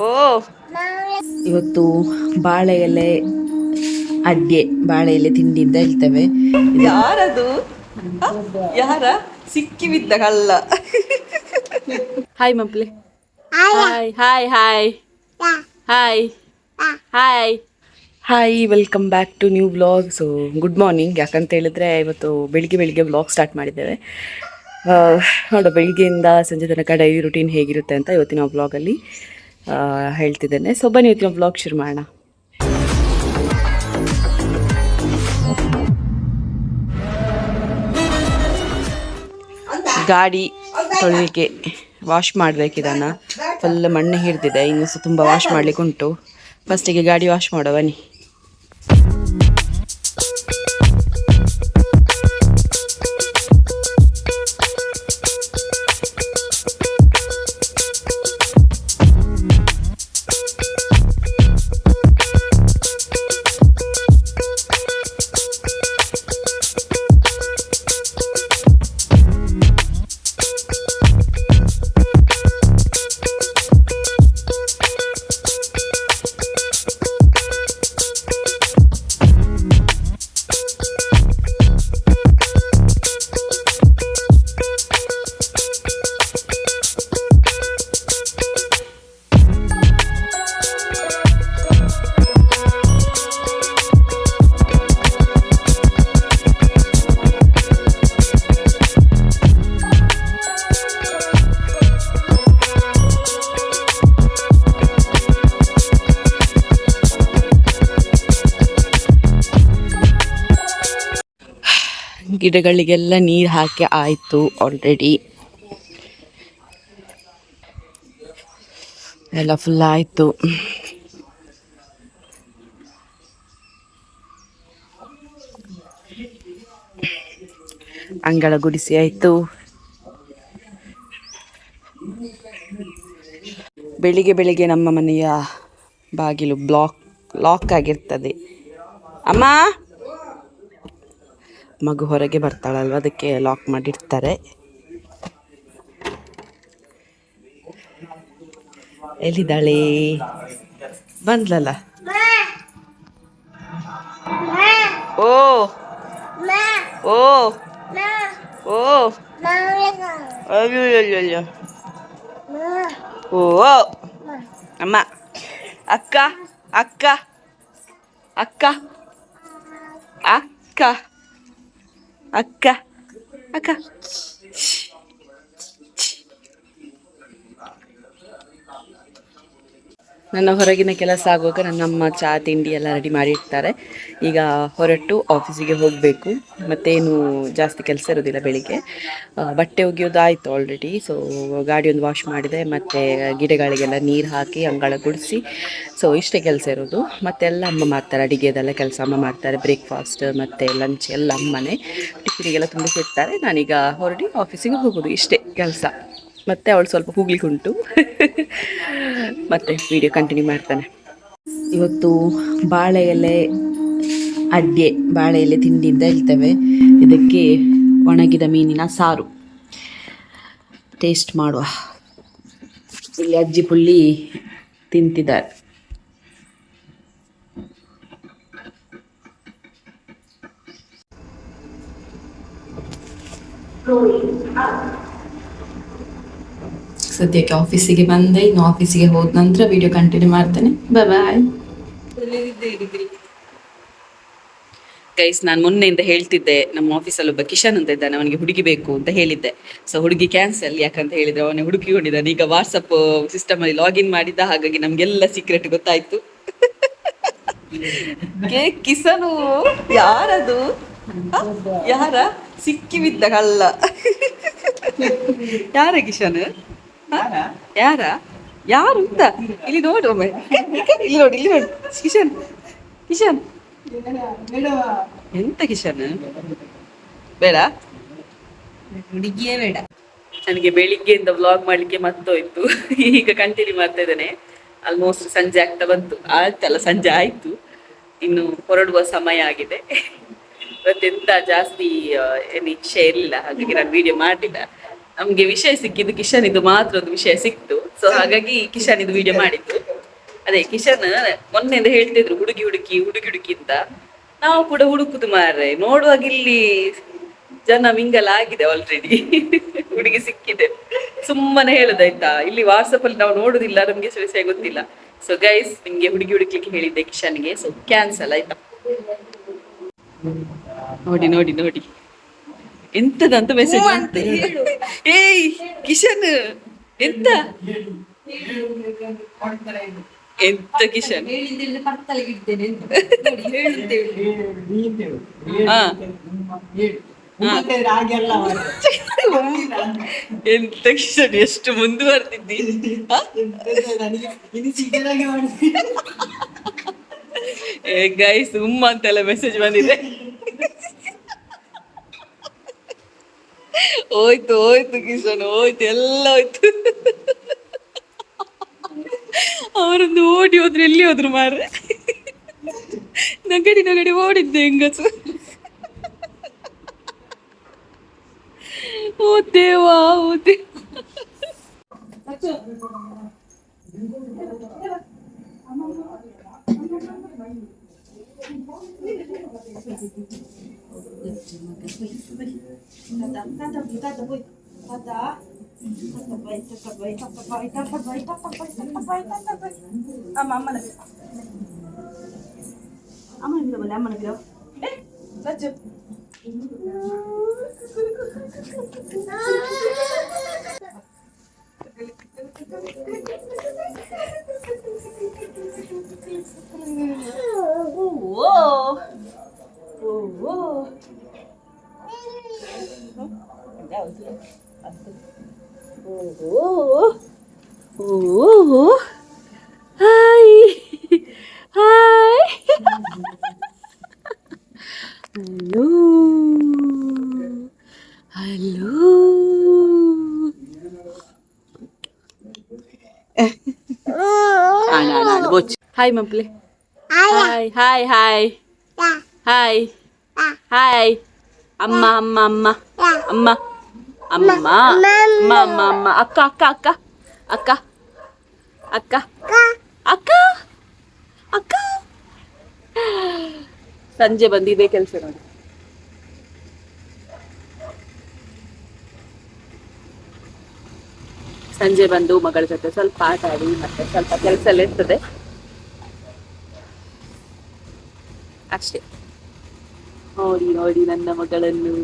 ಓ. ಇವತ್ತು ಬಾಳೆ ಎಲೆ ಅಡ್ಗೆ ಬಾಳೆ ಎಲೆ ತಿಂಡಿಯಿಂದ ಹೇಳ್ತೇವೆ. ಯಾರದು? ಯಾರ? ಸಿಕ್ಕಿ ಬಿದ್ದ ಕಲ್ಲ hi ಮಪ್ಲೆ hi hi hi hi hi hi welcome back to new blog so good morning ಯಾಕಂತ ಹೇಳಿದ್ರೆ ಇವತ್ತು ಬೆಳಿಗ್ಗೆ ಬೆಳಿಗ್ಗೆ ಬ್ಲಾಗ್ ಸ್ಟಾರ್ಟ್ ಮಾಡಿದ್ದೇವೆ. ನೋಡೋ ನೋಡು ಬೆಳಿಗ್ಗೆಯಿಂದ ಸಂಜೆ ತನಕ ಡೈಲಿ ರುಟೀನ್ ಹೇಗಿರುತ್ತೆ ಅಂತ ಇವತ್ತಿನ ವ್ಲಾಗಲ್ಲಿ ಹೇಳ್ತಿದ್ದೇನೆ. ಸೊ ಬನ್ನಿ ಇವತ್ತಿನ ಬ್ಲಾಗ್ ಶುರು ಮಾಡೋಣ. ಗಾಡಿ ತೊಳಿಲಿಕ್ಕೆ ವಾಶ್ ಮಾಡ್ಬೇಕಿದಾನ. ಫುಲ್ ಮಣ್ಣು ಹಿಡ್ದಿದೆ. ಇನ್ನು ಸಹ ತುಂಬ ವಾಶ್ ಮಾಡ್ಲಿಕ್ಕೆ ಉಂಟು ಫಸ್ಟಿಗೆ ಗಾಡಿ ವಾಶ್ ಮಾಡೋ ಬನ್ನಿ. ಗಿಡಗಳಿಗೆಲ್ಲ ನೀರು ಹಾಕಿ ಆಯಿತು ಆಲ್ರೆಡಿ ಎಲ್ಲ ಫುಲ್ ಆಯಿತು. ಅಂಗಳ ಗುಡಿಸಿ ಆಯಿತು. ಬೆಳಿಗ್ಗೆ ಬೆಳಿಗ್ಗೆ ನಮ್ಮ ಮನೆಯ ಬಾಗಿಲು ಬ್ಲಾಕ್ ಲಾಕ್ ಆಗಿರ್ತದೆ. ಅಮ್ಮ! ಮಗು ಹೊರಗೆ ಬರ್ತಾಳಲ್ವ, ಅದಕ್ಕೆ ಲಾಕ್ ಮಾಡಿರ್ತಾರೆ ಎಲ್ಲಿದ್ದಾಳೆ? ಬಂದ್ಲಲ್ಲ? ಓ ಓ ಓ ಅಯ್ಯೋ ಅಯ್ಯೋ ಓ, ಅಮ್ಮ, ಅಕ್ಕ ಅಕ್ಕ ಅಕ್ಕ ಅಕ್ಕ. ಅಕ್ಕ ಅಕ್ಕ ನನ್ನ ಹೊರಗಿನ ಕೆಲಸ ಆಗುವಾಗ ನನ್ನಮ್ಮ ಚಹಾ ತಿಂಡಿ ಎಲ್ಲ ರೆಡಿ ಮಾಡಿರ್ತಾರೆ ಈಗ ಹೊರಟು ಆಫೀಸಿಗೆ ಹೋಗಬೇಕು. ಮತ್ತೇನು ಜಾಸ್ತಿ ಕೆಲಸ ಇರೋದಿಲ್ಲ ಬೆಳಿಗ್ಗೆ. ಬಟ್ಟೆ ಒಗೆಯೋದು ಆಯಿತು ಆಲ್ರೆಡಿ ಸೊ ಗಾಡಿ ಒಂದು ವಾಶ್ ಮಾಡಿದೆ. ಮತ್ತು ಗಿಡಗಳಿಗೆಲ್ಲ ನೀರು ಹಾಕಿ, ಅಂಗಳ ಗುಡಿಸಿ. ಸೊ ಇಷ್ಟೇ ಕೆಲಸ ಇರೋದು. ಮತ್ತೆಲ್ಲ ಅಮ್ಮ ಮಾಡ್ತಾರೆ. ಅಡುಗೆದೆಲ್ಲ ಕೆಲಸ ಅಮ್ಮ ಮಾಡ್ತಾರೆ. ಬ್ರೇಕ್ಫಾಸ್ಟ್ ಮತ್ತು ಲಂಚ್ ಎಲ್ಲ ಅಮ್ಮನೇ. ಟಿಫಿನಿಗೆಲ್ಲ ತುಂಬಿಸಿರ್ತಾರೆ ನಾನೀಗ ಹೊರಡಿ ಆಫೀಸಿಗೆ ಹೋಗೋದು. ಇಷ್ಟೇ ಕೆಲಸ. ಮತ್ತೆ ಅವಳು ಸ್ವಲ್ಪ ಹೋಗ್ಲಿಕ್ಕೆ ಉಂಟು ಮತ್ತೆ ವಿಡಿಯೋ ಕಂಟಿನ್ಯೂ ಮಾಡ್ತಾನೆ. ಇವತ್ತು ಬಾಳೆ ಎಲೆ ಅಡ್ಗೆ ಬಾಳೆ ಎಲೆ ತಿಂಡಿ ಅಂತ ಹೇಳ್ತೇವೆ. ಇದಕ್ಕೆ ಒಣಗಿದ ಮೀನಿನ ಸಾರು. ಟೇಸ್ಟ್ ಮಾಡುವ. ಇಲ್ಲಿ ಅಜ್ಜಿ ಪುಳ್ಳಿ ತಿಂತಿದ್ದಾರೆ. ಸದ್ಯಕ್ಕೆ ಆಫೀಸಿಗೆ ಬಂದೆ, ಇನ್ನು ಆಫೀಸಿಗೆ ಹೋದ ನಂತರ ವಿಡಿಯೋ ಕಂಟಿನ್ಯೂ ಮಾಡ್ತೇನೆ. ಬಾಯ್ ಗೈಸ್ ನಾನು ಮೊನ್ನೆಯಿಂದ ಹೇಳ್ತಿದ್ದೆ, ನಮ್ಮ ಆಫೀಸಲ್ಲಿ ಒಬ್ಬ ಕಿಶನ್ ಅಂತ ಇದ್ದಾನೆ, ಅವನಿಗೆ ಹುಡುಗಿ ಬೇಕು ಅಂತ ಹೇಳಿದ್ದೆ. ಸೊ ಹುಡುಗಿ ಕ್ಯಾನ್ಸಲ್ ಯಾಕಂತ ಹೇಳಿದ್ರೆ ಅವನೇ ಹುಡುಕಿಕೊಂಡಿದ್ದಾನೆ. ಈಗ ವಾಟ್ಸಪ್ ಸಿಸ್ಟಮ್ ಅಲ್ಲಿ ಲಾಗಿನ್ ಮಾಡಿದ್ದ ಹಾಗಾಗಿ ನಮ್ಗೆಲ್ಲ ಸೀಕ್ರೆಟ್ ಗೊತ್ತಾಯ್ತು. ಕೇ ಕಿಸನು, ಯಾರದು? ಯಾರ? ಸಿಕ್ಕಿ ಬಿದ್ದ ಕಳ್ಳ ಯಾರ ಕಿಶನ್? ಯಾರ? ಯಾರು ಅಂತ? ಇಲ್ಲಿ ನೋಡು ಒಮ್ಮೆ. ಇಲ್ಲಿ ನೋಡಿ ಇಲ್ಲಿ ನೋಡಿ. ಕಿಶನ್ ಕಿಶನ್. ಎಂತ ಕಿಶನ್? ಬೇಡ. ಹುಡುಗಿಯೇ ಬೇಡ. ನನಗೆ ಬೆಳಿಗ್ಗೆಯಿಂದ ವ್ಲಾಗ್ ಮಾಡ್ಲಿಕ್ಕೆ ಮತ್ತೋಯ್ತು. ಈಗ ಕಂಟಿನ್ಯೂ ಮಾಡ್ತಾ ಇದ್ದೇನೆ. ಆಲ್ಮೋಸ್ಟ್ ಸಂಜೆ ಆಗ್ತಾ ಬಂತು. ಆಯ್ತಲ್ಲ ಸಂಜೆ ಆಯ್ತು. ಇನ್ನು ಹೊರಡುವ ಸಮಯ ಆಗಿದೆ. ಇವತ್ತೆಂತ ಜಾಸ್ತಿ ಏನು ಇಚ್ಛೆ ಇರಲಿಲ್ಲ. ಹಾಗಾಗಿ ನಾನು ವಿಡಿಯೋ ಮಾಡಲಿಲ್ಲ. ನಮ್ಗೆ ವಿಷಯ ಸಿಕ್ಕಿದ್ದು ಕಿಶನ್ ಇದು ಮಾತ್ರ ಒಂದು ವಿಷಯ ಸಿಕ್ತು. ಸೊ ಹಾಗಾಗಿ ಕಿಶನ್ ಇದು ವಿಡಿಯೋ ಮಾಡಿದ್ದು. ಅದೇ ಕಿಶನ್ ಮೊನ್ನೆಯಿಂದ ಹೇಳ್ತಿದ್ರು ಹುಡುಗಿ ಹುಡುಕಿ ಹುಡುಗಿ ಹುಡುಕಿ ಅಂತ. ನಾವು ಕೂಡ ಹುಡುಕುದು ಮಾರ್ರೆ. ನೋಡುವಾಗ ಇಲ್ಲಿ ಜನ ಮಿಂಗಲ್ ಆಗಿದೆ ಆಲ್ರೆಡಿ ಹುಡುಗಿ ಸಿಕ್ಕಿದೆ. ಸುಮ್ಮನೆ ಹೇಳುದಾಯ್ತಾ ಇಲ್ಲಿ ವಾಟ್ಸಪ್ ಅಲ್ಲಿ ನಾವು ನೋಡುದಿಲ್ಲ ನಮ್ಗೆ ವಿಷಯ ಗೊತ್ತಿಲ್ಲ. ಸೊ ಗೈಸ್ ನಿಮ್ಗೆ ಹುಡುಗಿ ಹುಡುಕ್ಲಿಕ್ಕೆ ಹೇಳಿದ್ದೆ ಕಿಶನ್ಗೆ. ಸೊ ಕ್ಯಾನ್ಸಲ್ ಆಯ್ತಾ? ನೋಡಿ ನೋಡಿ ನೋಡಿ. ಎಂತದಂತ ಮೆಸೇಜ್ ಏಯ್ ಕಿಶನ್ ಎಂತ? ಎಂತ ಕಿಶನ್? ಎಂತ ಕಿಶನ್ ಎಷ್ಟು ಮುಂದುವರೆದಿದ್ದಿ? ಗೈಸ್ ಸುಮ್ಮ ಅಂತೆಲ್ಲ ಮೆಸೇಜ್ ಬಂದಿದೆ. ಹೋಯ್ತು ಹೋಯ್ತು ಕಿಶನ್, ಹೋಯ್ತು, ಎಲ್ಲ ಹೋಯ್ತು. ಅವರೊಂದು ಓಡಿ ಹೋದ್ರು, ಎಲ್ಲಿ ಹೋದ್ರು ಮಾರ್ರೆ? ನಗಡಿ ನಗಡಿ ಓಡಿದ್ದೆ ಹೆಂಗಸು. ಓ ದೇವಾ ಓ ದೇವ takabay, takabay, kada, takabay, takabay, takabay, takabay, takabay, takabay, takabay. Ama, ama na bilaw. Ama na bilaw, ama na bilaw. Eh, sadyap. Ah! ఓహో hi hi hello hello hi మంప్లే hi. Hi hi. Hi hi. అమ్మ అమ్మ అమ్మ. అమ్మ. ಅಮ್ಮ ಅಮ್ಮ ಅಮ್ಮ ಅಕ್ಕ ಅಕ್ಕ ಅಕ್ಕ ಅಕ್ಕ ಅಕ್ಕ ಅಕ್ಕ. ಅಕ್ಕ ಸಂಜೆ ಬಂದಿದೆ ಕೆಲಸ ನೋಡಿ. ಸಂಜೆ ಬಂದು ಮಗಳ ಜೊತೆ ಸ್ವಲ್ಪ ಆಟ ಆಡಿ ಮತ್ತೆ ಸ್ವಲ್ಪ ಕೆಲಸ ಎಲ್ಲ ಇರ್ತದೆ. ಅಷ್ಟೇ. ನೋಡಿ ನೋಡಿ ನನ್ನ ಮಗಳನ್ನು.